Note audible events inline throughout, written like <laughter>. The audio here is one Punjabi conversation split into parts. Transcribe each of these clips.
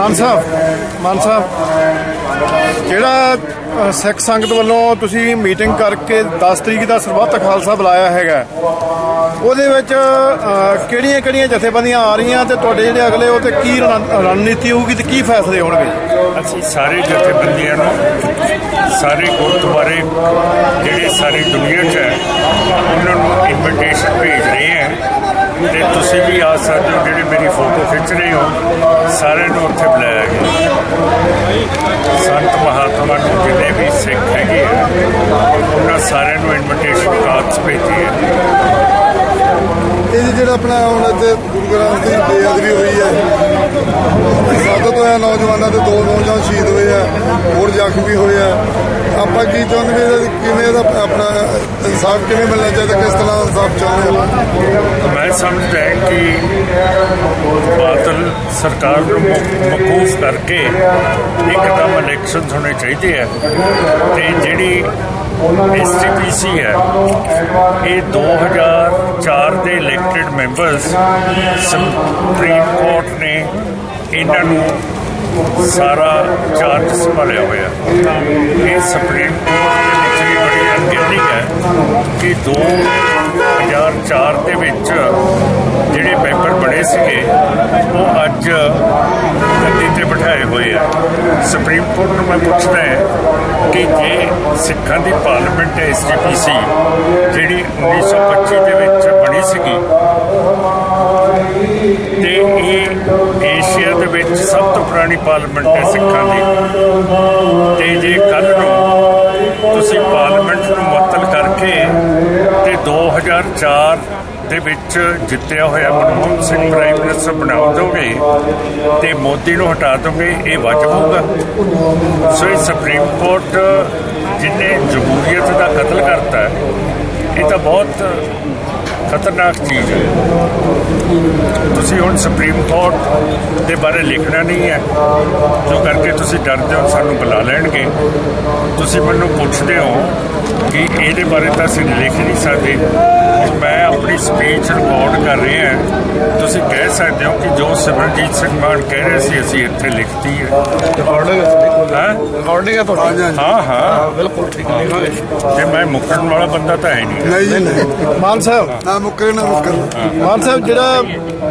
ਮਾਨ ਸਾਹਿਬ ਮਾਨ ਸਾਹਿਬ, ਜਿਹੜਾ ਸਿੱਖ ਸੰਗਤ ਵੱਲੋਂ ਤੁਸੀਂ ਮੀਟਿੰਗ ਕਰਕੇ 10 ਤਰੀਕ ਦਾ ਸਰਬੱਤ ਖਾਲਸਾ ਬੁਲਾਇਆ ਹੈਗਾ। ਉਹਦੇ ਵਿੱਚ ਕਿਹੜੀਆਂ ਕਿਹੜੀਆਂ ਜਥੇਬੰਦੀਆਂ ਆ ਰਹੀਆਂ ਤੇ ਤੁਹਾਡੇ ਜਿਹੜੇ ਅਗਲੇ ਉਹ ਤੇ ਕੀ ਰਣ- ਰਣਨੀਤੀ ਹੋਊਗੀ ਤੇ ਕੀ ਫੈਸਲੇ ਹੋਣਗੇ? ਅਸੀਂ ਸਾਰੇ ਜਥੇਬੰਦੀਆਂ ਨੂੰ, ਸਾਰੇ ਗੁਰਦੁਆਰੇ, ਜਿਹੜੇ ਸਾਰੀ ਦੁਨੀਆ 'ਚ ਹੈ, ਉਹਨਾਂ ਨੂੰ ਇਨਵੀਟੇਸ਼ਨ ਭੇਜ ਰਹੇ ਹਾਂ। ਤੇ ਤੁਸੀਂ ਵੀ ਆ ਸਕਦੇ ਹੋ, ਜਿਹੜੇ ਮੇਰੀ ਫੋਟੋ ਖਿੱਚ ਰਹੇ ਹੋ, ਸਾਰਿਆਂ ਨੂੰ ਉੱਥੇ ਬੁਲਾਇਆ ਗਿਆ। ਸੰਤ ਮਹਾਤਮਾ ਨੂੰ ਜਿੰਨੇ ਵੀ ਸਿੱਖ ਹੈਗੇ ਆ, ਉਹਨਾਂ ਸਾਰਿਆਂ ਨੂੰ ਇਨਵੀਟੇਸ਼ਨ ਕਾਰਡਸ ਭੇਜੇ ਹੈ ਇਹ ਜਿਹੜਾ ਆਪਣਾ ਹੁਣ ਇੱਥੇ ਗੁਰੂ ਗ੍ਰੰਥ ਦੀ ਬੇਅਦਬੀ ਹੋਈ ਹੈ ਸੱਤ ਤੋਂ ਇਹ ਨੌਜਵਾਨਾਂ ਦੇ ਦੋ ਨੌਜਵਾਨ ਸ਼ਹੀਦ ਹੋਏ ਆ, ਹੋਰ ਜ਼ਖਮੀ ਹੋਏ ਆ। ਆਪਾਂ ਕੀ ਚਾਹੁੰਦੇ ਵੀ ਕਿਵੇਂ ਇਹਦਾ ਆਪਣਾ ਇਨਸਾਫ ਕਿਵੇਂ ਮਿਲਣਾ ਚਾਹੀਦਾ, ਕਿਸ ਤਰ੍ਹਾਂ ਇਨਸਾਫ ਚਾਹੁੰਦੇ ਸਮਝਦਾ ਹੈ ਕਿ ਬਾਦਲ ਸਰਕਾਰ ਨੂੰ ਮੁ- ਕਰਕੇ ਇੱਕਦਮ ਇਲੈਕਸ਼ਨ ਹੋਣੇ ਚਾਹੀਦੇ ਆ। ਤੇ ਜਿਹੜੀ ਐਸਟੀਪੀਸੀ ਹੈ, ਇਹ 2004 ਦੇ ਇਲੈਕਟਿਡ ਮੈਂਬਰਸ ਸੁਪਰੀਮ ਕੋਰਟ ਨੇ ਇਹਨਾਂ ਨੂੰ ਸਾਰਾ ਚਾਰਜ ਸੰਭਾਲਿਆ ਹੋਇਆ। ਇਹ ਸੁਪਰੀਮ ਕੋਰਟ ਦੇ ਵਿੱਚ ਵੀ ਬੜੀ ਅਣਗਹਿਲੀ ਹੈ ਕਿ ਦੋ 2004 ਦੇ ਵਿੱਚ ਜਿਹੜੇ ਮੈਂਬਰ ਬਣੇ ਸੀਗੇ, ਉਹ ਅੱਜ ਗੱਦੀ ਤੇ ਬਿਠਾਏ ਹੋਏ ਆ। ਸੁਪਰੀਮ ਕੋਰਟ ਨੂੰ ਮੈਂ ਪੁੱਛਦਾ ਹਾਂ ਕਿ ਜੇ ਸਿੱਖਾਂ ਦੀ ਪਾਰਲੀਮੈਂਟ ਹੈ ਐਸਜੀਪੀਸੀ ਜਿਹੜੀ 1925 ਦੇ ਵਿੱਚ ਬਣੀ ਸੀਗੀ, ਤੇ ਇਹ ਏਸ਼ੀਆ ਦੇ ਵਿੱਚ ਸਭ ਤੋਂ ਪੁਰਾਣੀ ਪਾਰਲੀਮੈਂਟ ਹੈ ਸਿੱਖਾਂ ਦੀ। 2004 ਦੇ ਵਿੱਚ ਜਿੱਤਿਆ ਹੋਇਆ ਮਨਮੋਹਨ ਸਿੰਘ ਪ੍ਰਾਈਮ ਮਿਨਿਸਟਰ ਬਣਾ ਦੋਗੇ ਤੇ ਮੋਦੀ ਨੂੰ ਹਟਾ ਦੋਗੇ, ਇਹ ਵਾਜਬ ਹੋਊਗਾ। ਸੋ ਇਹ ਸੁਪਰੀਮ ਕੋਰਟ ਜਿਹਨੇ ਜਮਹੂਰੀਅਤ ਦਾ ਕਤਲ ਕਰਤਾ ਇਹ ਤਾਂ ਬਹੁਤ ਖਤਰਨਾਕ ਚੀਜ਼ ਹੈ। ਤੁਸੀਂ ਹੁਣ ਸੁਪਰੀਮ ਕੋਰਟ ਦੇ ਬਾਰੇ ਲਿਖਣਾ ਨਹੀਂ ਹੈ, ਜੋ ਕਰਕੇ ਤੁਸੀਂ ਡਰਦੇ ਹੋ, ਸਾਨੂੰ ਬੁਲਾ ਲੈਣਗੇ। ਤੁਸੀਂ ਮੈਨੂੰ ਪੁੱਛਦੇ ਹੋ ਕਿ ਇਹਦੇ ਬਾਰੇ ਤਾਂ ਅਸੀਂ ਲਿਖ ਨਹੀਂ ਸਕਦੇ। ਹੁਣ ਮੈਂ ਆਪਣੀ ਸਪੀਚ ਰਿਕਾਰਡ ਕਰ ਰਿਹਾ ਹਾਂ। ਤੁਸੀਂ ਕਹਿ ਸਕਦੇ ਹੋ ਕਿ ਜੋ ਸਿਮਰਜੀਤ ਸਿੰਘ ਮਾਨ ਕਹਿ ਰਹੇ ਸੀ ਅਸੀਂ ਇੱਥੇ ਲਿਖਤੀ ਹੈ। ਰਿਕਾਰਡਿੰਗ ਹਾਂ ਰਿਕਾਰਡਿੰਗ ਹੈ? ਤੁਹਾਡੀ? ਹਾਂ ਹਾਂ। ਬਿਲਕੁਲ ਠੀਕ ਲਿਖਾਂਗੇ ਤੇ ਮੈਂ ਮੁੱਕਰਨ ਵਾਲਾ ਬੰਦਾ ਤਾਂ ਹੈ ਨਹੀਂ। ਨਹੀਂ ਜੀ ਨਹੀਂ। ਮਾਨ ਸਾਹਿਬ। ਨਾ ਮੁੱਕਰੇ ਨਾ ਮੁੱਕਰ ਮਾਨ ਸਾਹਿਬ ਜਿਹੜਾ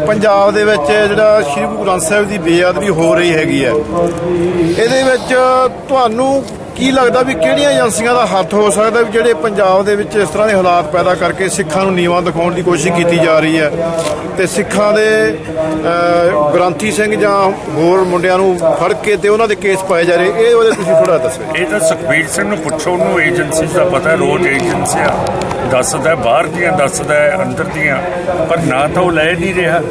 ਪੰਜਾਬ ਦੇ ਵਿੱਚ ਜਿਹੜਾ ਸ਼੍ਰੀ ਗੁਰੂ ਗ੍ਰੰਥ ਸਾਹਿਬ ਦੀ ਬੇਅਦਬੀ ਹੋ ਰਹੀ ਹੈਗੀ ਹੈ ਇਹਦੇ ਵਿੱਚ ਤੁਹਾਨੂੰ ਕੀ ਲੱਗਦਾ ਵੀ ਕਿਹੜੀਆਂ ਏਜੰਸੀਆਂ ਦਾ ਹੱਥ ਹੋ ਸਕਦਾ ਵੀ ਜਿਹੜੇ ਪੰਜਾਬ ਦੇ ਵਿੱਚ ਇਸ ਤਰ੍ਹਾਂ ਦੇ ਹਾਲਾਤ ਪੈਦਾ ਕਰਕੇ ਸਿੱਖਾਂ ਨੂੰ ਨੀਵਾਂ ਦਿਖਾਉਣ ਦੀ ਕੋਸ਼ਿਸ਼ ਕੀਤੀ ਜਾ ਰਹੀ ਹੈ? ਤੇ ਸਿੱਖਾਂ ਦੇ ਗ੍ਰੰਥੀ ਸਿੰਘ ਜਾਂ ਹੋਰ ਮੁੰਡਿਆਂ ਨੂੰ ਫੜ ਕੇ ਤੇ ਉਹਨਾਂ ਦੇ ਕੇਸ ਪਾਏ ਜਾ ਰਹੇ, ਇਹ ਉਹਦੇ ਤੁਸੀਂ ਥੋੜਾ ਦੱਸੋ। ਇਹ ਤਾਂ ਸੁਖਬੀਰ ਸਿੰਘ ਨੂੰ ਪੁੱਛੋ, ਉਹਨੂੰ ਏਜੰਸੀ ਦਾ ਪਤਾ ਰੋਜ਼ ਏਜੰਸੀਆਂ ਦੱਸਦਾ ਬਾਹਰ ਦੀਆਂ ਦੱਸਦਾ ਅੰਦਰ ਦੀਆਂ, ਪਰ ਨਾ ਤਾਂ ਉਹ ਲੈ ਨਹੀਂ ਰਿਹਾ।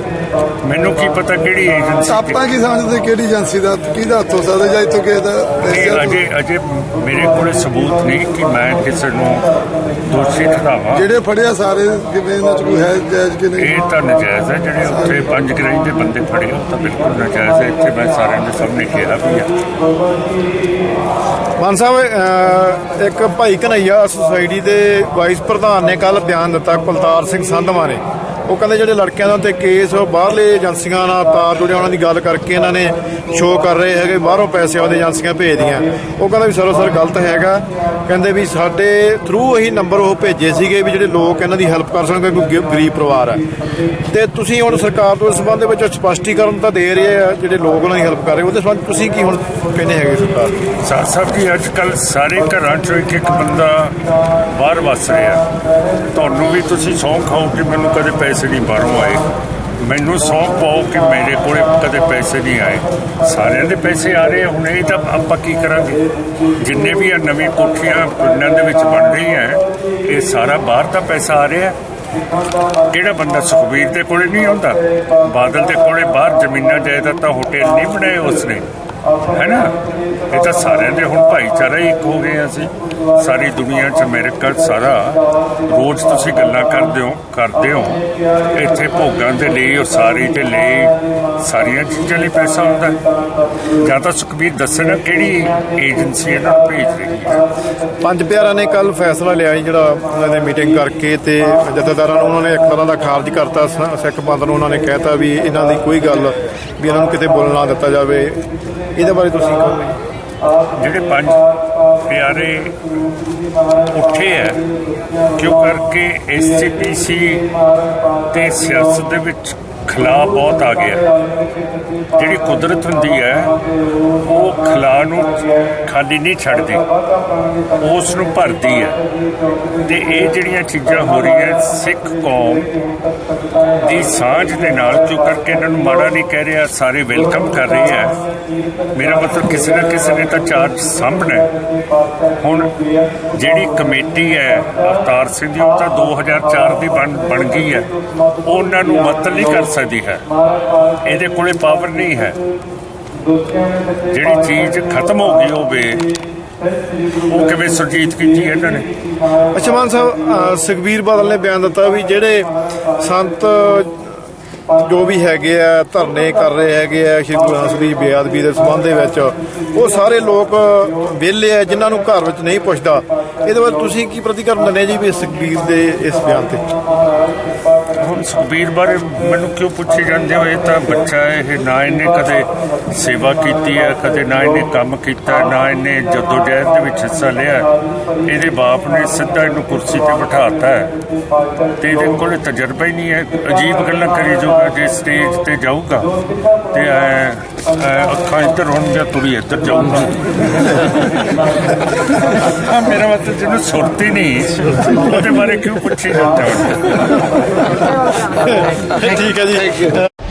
ਮੈਨੂੰ ਕੀ ਪਤਾ ਕਿਹੜੀ ਏਜੰਸੀ ਆਪਾਂ ਕੀ ਸਮਝਦੇ ਕਿਹੜੀ ਏਜੰਸੀ ਦਾ ਕਿਹਦਾ ਹੱਥ ਹੋ ਸਕਦਾ ਜਾਂ ਇੱਥੋਂ ਕਿਸੇ ਦਾ ਅਜੇ ਅਜੇ ਮੇਰੇ ਕੋਲ ਸਬੂਤ ਨਹੀਂ ਕਿ ਮੈਂ ਕਿਸੇ ਨੂੰ ਦੋਸ਼ੀ ਠਹਿਰਾਵਾਂ। ਜਿਹੜੇ ਫੜਿਆ ਸਾਰੇ ਕਿਵੇਂ ਇਹਨਾਂ ਚ ਕੋਈ ਹੈ ਜਾਇਜ਼ ਕਿ ਨਹੀਂ? ਇਹ ਤਾਂ ਨਜਾਇਜ਼ ਹੈ ਜਿਹੜੇ ਉੱਥੇ ਪੰਜ ਗ੍ਰਾਈ ਦੇ ਬੰਦੇ ਫੜੇ ਉਹ ਤਾਂ ਬਿਲਕੁਲ ਨਜਾਇਜ਼ ਹੈ। ਇੱਥੇ ਮੈਂ ਸਾਰਿਆਂ ਦੇ ਸਾਹਮਣੇ ਕਿਹਾ ਵੀ ਆ। ਮਾਨ ਸਾਹਿਬ ਇੱਕ ਭਾਈ ਕਨਈਆ ਸੁਸਾਇਟੀ ਦੇ ਵਾਈਸ ਪ੍ਰਧਾਨ ਨੇ ਕੱਲ ਬਿਆਨ ਦਿੱਤਾ ਕੁਲਤਾਰ ਸਿੰਘ ਸੰਧਵਾ ਨੇ। ਉਹ ਕਹਿੰਦੇ ਜਿਹੜੇ ਲੜਕਿਆਂ ਦਾ ਤੇ ਕੇਸ, ਉਹ ਬਾਹਰਲੇ ਏਜੰਸੀਆਂ ਨਾਲ ਤਾਰ ਜੁੜਿਆ, ਉਹਨਾਂ ਦੀ ਗੱਲ ਕਰਕੇ ਇਹਨਾਂ ਨੇ ਸ਼ੋਅ ਕਰ ਰਹੇ ਹੈਗੇ, ਬਾਹਰੋਂ ਪੈਸੇ ਉਹਦੇ ਏਜੰਸੀਆਂ ਭੇਜਦੀਆਂ। ਉਹ ਕਹਿੰਦਾ ਵੀ ਸਰ ਗਲਤ ਹੈਗਾ। ਕਹਿੰਦੇ ਵੀ ਸਾਡੇ ਥਰੂ ਇਹੀ ਨੰਬਰ ਉਹ ਭੇਜੇ ਸੀਗੇ ਵੀ ਜਿਹੜੇ ਲੋਕ ਇਹਨਾਂ ਦੀ ਹੈਲਪ ਕਰ ਸਕਣ ਕੋਈ ਗਰੀਬ ਪਰਿਵਾਰ ਹੈ ਤੇ ਤੁਸੀਂ ਹੁਣ ਸਰਕਾਰ ਤੋਂ ਇਸ ਸੰਬੰਧ ਦੇ ਵਿੱਚ ਸਪਸ਼ਟੀਕਰਨ ਤਾਂ ਦੇ ਰਹੇ ਆ, ਜਿਹੜੇ ਲੋਕ ਉਹਨਾਂ ਦੀ ਹੈਲਪ ਕਰ ਰਹੇ, ਉਹਦੇ ਸੰਬੰਧ ਤੁਸੀਂ ਕੀ ਹੁਣ ਕਹਿੰਦੇ ਹੈਗੇ ਸਰਕਾਰ? ਨੂੰ? ਸਾਹਿਬ ਜੀ ਅੱਜ ਕੱਲ ਸਾਰੇ ਘਰਾਂ 'ਚ ਇੱਕ ਇੱਕ ਬੰਦਾ ਬਾਹਰ ਵਸ ਰਿਹਾ। ਤੁਹਾਨੂੰ ਵੀ ਤੁਸੀਂ ਸੌਂ ਖਾਓ ਕਿ ਮੈਨੂੰ ਕਦੇ ਪੈਸੇ ਨਹੀਂ ਬਾਹਰੋਂ ਆਏ। ਮੈਨੂੰ ਸੌਂ ਪਾਓ ਕਿ ਮੇਰੇ ਕੋਲੇ ਕਦੇ ਪੈਸੇ ਨਹੀਂ ਆਏ। ਸਾਰਿਆਂ ਦੇ ਪੈਸੇ ਆ ਰਹੇ ਹੁਣ ਇਹ ਤਾਂ ਆਪਾਂ ਕੀ ਕਰਾਂਗੇ? ਜਿੰਨੇ ਵੀ ਆ ਨਵੀਂ ਕੋਠੀਆਂ ਪਿੰਡਾਂ ਦੇ ਵਿੱਚ ਬਣ ਰਹੀਆਂ ਇਹ ਸਾਰਾ ਬਾਹਰ ਦਾ ਪੈਸਾ ਆ ਰਿਹਾ। ਕਿਹੜਾ ਬੰਦਾ ਸੁਖਬੀਰ ਦੇ ਕੋਲੇ ਨਹੀਂ ਆਉਂਦਾ? ਬਾਦਲ ਦੇ ਕੋਲੇ ਬਾਹਰ ਜ਼ਮੀਨਾਂ ਜਾਇਦਾਦਾਂ ਹੋਟਲ ਨਹੀਂ ਬਣਾਏ ਉਸਨੇ। ਹੈ ਨਾ? ਇਹ ਤਾਂ ਸਾਰਿਆਂ ਦੇ ਹੁਣ ਭਾਈਚਾਰਾ ਹੀ ਇੱਕ ਹੋ ਗਏ ਅਸੀਂ। ਸਾਰੀ ਦੁਨੀਆ 'ਚ ਅਮਰੀਕਾ 'ਚ ਸਾਰਾ ਰੋਜ਼ ਤੁਸੀਂ ਗੱਲਾਂ ਕਰਦੇ ਹੋ ਕਰਦੇ ਹੋ। ਇੱਥੇ ਭੋਗਾਂ ਦੇ ਲਈ ਔਰ ਸਾਰੀ ਦੇ ਲਈ ਸਾਰੀਆਂ ਚੀਜ਼ਾਂ ਲਈ ਪੈਸਾ ਆਉਂਦਾ। ਜਾਂ ਤਾਂ ਸੁਖਬੀਰ ਦੱਸਣਾ ਕਿਹੜੀ ਏਜੰਸੀ ਇਹਨਾਂ ਨੂੰ ਭੇਜ ਰਹੀ ਹੈ? ਪੰਜ ਪਿਆਰਾਂ ਨੇ ਕੱਲ ਫੈਸਲਾ ਲਿਆ ਸੀ ਜਿਹੜਾ ਉਹਨਾਂ ਨੇ ਮੀਟਿੰਗ ਕਰਕੇ ਤੇ ਜਥੇਦਾਰਾਂ ਨੂੰ ਉਹਨਾਂ ਨੇ ਇੱਕ ਤਰ੍ਹਾਂ ਦਾ ਖਾਰਜ ਕਰਤਾ। ਸਿੱਖ ਪੰਥ ਨੂੰ ਉਹਨਾਂ ਨੇ ਕਹਿਤਾ ਵੀ ਇਹਨਾਂ ਦੀ ਕੋਈ ਗੱਲ ਵੀ ਇਹਨਾਂ ਨੂੰ ਕਿਤੇ ਬੋਲਣ ਨਾ ਦਿੱਤਾ ਜਾਵੇ। ਇਹਦੇ ਬਾਰੇ ਤੁਸੀਂ ਕਹੋਗੇ? ਜਿਹੜੇ ਪੰਜ ਪਿਆਰੇ ਉੱਠੇ ਹੈ ਕਿਉਂ ਕਰਕੇ ਐਸਜੀਪੀਸੀ ਤੇ ਸਿਆਸਤ ਦੇ ਵਿੱਚ ਖਲਾ ਬਹੁਤ ਆ ਗਿਆ। ਜਿਹੜੀ ਕੁਦਰਤ ਹੁੰਦੀ ਹੈ, ਉਹ ਖਲਾ ਨੂੰ ਖਾਲੀ ਨਹੀਂ ਛੱਡਦੀ। ਉਸ ਨੂੰ ਭਰਦੀ ਹੈ। ਤੇ ਇਹ ਜਿਹੜੀਆਂ ਚੀਜ਼ਾਂ ਹੋ ਰਹੀਆਂ, ਸਿੱਖ ਕੌਮ ਦੀ ਸਾਂਝ ਦੇ ਨਾਲ ਜੋ ਕਰਕੇ ਇਹਨਾਂ ਨੂੰ ਮਾੜਾ ਨਹੀਂ ਕਹਿ ਰਿਹਾ, ਸਾਰੇ ਵੈਲਕਮ ਕਰ ਰਹੇ ਆ ਮੇਰਾ ਮਤਲਬ ਕਿਸੇ ਨਾ ਕਿਸੇ ਨੇ ਤਾਂ ਚਾਰਜ ਸਾਂਭਣਾ ਹੁਣ ਜਿਹੜੀ ਕਮੇਟੀ ਹੈ, ਅਵਤਾਰ ਸਿੰਘ ਦੀ ਉਹ ਤਾਂ 2004 ਦੀ ਬਣ ਬਣ ਗਈ ਹੈ। ਉਹਨਾਂ ਨੂੰ ਮਤਲ ਨਹੀਂ ਕਰ ਸਕਦੀ ਹੈ। ਇਹਦੇ ਕੋਲੇ ਪਾਵਰ ਨਹੀਂ ਹੈ। ਜਿਹੜੀ ਚੀਜ਼ ਖਤਮ ਹੋ ਗਈ ਹੋਵੇ, ਉਹ ਕਿਵੇਂ ਸੁਰਜੀਤ ਕੀਤੀ ਇਹਨਾਂ ਨੇ? ਅੱਛਾ, ਮਾਨ ਸਾਹਿਬ ਸੁਖਬੀਰ ਬਾਦਲ ਨੇ ਬਿਆਨ ਦਿੱਤਾ ਵੀ ਜਿਹੜੇ ਸੰਤ ਜੋ ਵੀ ਹੈਗੇ ਆ, ਧਰਨੇ ਕਰ ਰਹੇ ਹੈਗੇ ਆ, ਸ਼੍ਰੀ ਗੁਰੂ ਗ੍ਰੰਥ ਸਾਹਿਬ ਬੇਅਦਬੀ ਦੇ ਸੰਬੰਧ ਦੇ ਵਿੱਚ, ਉਹ ਸਾਰੇ ਲੋਕ ਵਿਹਲੇ ਆ, ਜਿਨ੍ਹਾਂ ਨੂੰ ਘਰ ਵਿੱਚ ਨਹੀਂ ਪੁੱਛਦਾ। ਇਹਦੇ ਬਾਰੇ ਤੁਸੀਂ ਕੀ ਪ੍ਰਤੀਕਰਮ ਦਿੰਦੇ ਜੀ ਵੀ ਸੁਖਬੀਰ ਦੇ ਇਸ ਬਿਆਨ ਤੇ? ਸੁਖਬੀਰ ਬਾਰੇ ਮੈਨੂੰ ਕਿਉਂ ਪੁੱਛੇ ਜਾਂਦੇ ਹੋ? ਇਹ ਤਾਂ ਬੱਚਾ ਹੈ ਇਹ ਨਾ ਇਹਨੇ ਕਦੇ ਸੇਵਾ ਕੀਤੀ ਹੈ ਕਦੇ ਨਾ ਇਹਨੇ ਕੰਮ ਕੀਤਾ ਨਾ ਇਹਨੇ ਜਦੋਜਹਿਦ ਦੇ ਵਿੱਚ ਹਿੱਸਾ ਲਿਆ। ਇਹਦੇ ਬਾਪ ਨੇ ਸਿੱਧਾ ਇਹਨੂੰ ਕੁਰਸੀ ਤੇ ਬਿਠਾਤਾ ਹੈ। ਤੇ ਇਹਦੇ ਕੋਲ ਤਜਰਬਾ ਹੀ ਨਹੀਂ ਹੈ। ਅਜੀਬ ਗੱਲਾਂ ਕਰੀ ਜਾਊਗਾ ਜੇ ਸਟੇਜ ਤੇ ਜਾਊਗਾ ਤੇ ਅੱਖਾਂ ਇੱਧਰ ਹੋਣਗੀਆਂ ਤੁਰੀ ਇੱਧਰ ਜਾਊਗਾ। ਹਾਂ, ਮੇਰਾ ਮਤਲਬ ਜਿਹਨੂੰ ਸੁਰਤੀ ਨਹੀਂ ਉਹਦੇ ਬਾਰੇ ਕਿਉਂ ਪੁੱਛੀ ਜਾਂਦਾ <laughs> ਠੀਕ ਹੈ ਜੀ।